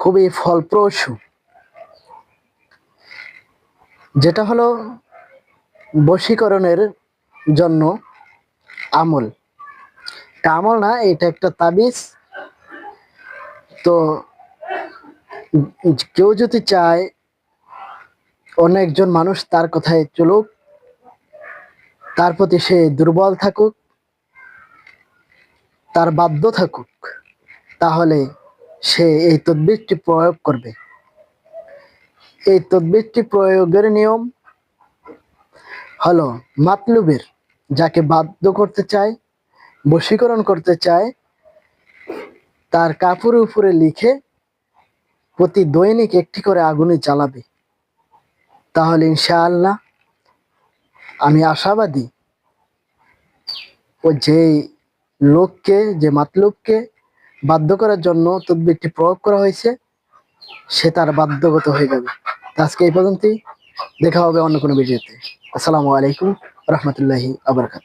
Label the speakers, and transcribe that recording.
Speaker 1: খুবই ফলপ্রসূ। যেটা হলো বশীকরণের জন্য আমল। আমল না, এটা একটা তাবিজ। তো কেউ যদি চায় অনেকজন মানুষ তার কথায় চলুক, তার প্রতি সে দুর্বল থাকুক, তার বাধ্য থাকুক, তাহলে সে এই তদবিরটি প্রয়োগ করবে। এই তদবিরটি প্রয়োগের নিয়ম হলো মাতলুবের, যাকে বাধ্য করতে চায়, বশীকরণ করতে চায়, তার কাপড়ের উপরে লিখে প্রতি দৈনিক একটি করে আগুনে জ্বালাবে। তাহলে ইনশাআল্লাহ আমি আশাবাদী ও যে লোককে, যে মাতলুবকে বাধ্য করার জন্য তদবিরটি প্রয়োগ করা হয়েছে, সে তার বাধ্যগত হয়ে যাবে। আজকে এই পর্যন্তই। দেখা হবে অন্য কোনো ভিডিওতে। আসসালামু আলাইকুম রহমতুল্লাহি আবরকাত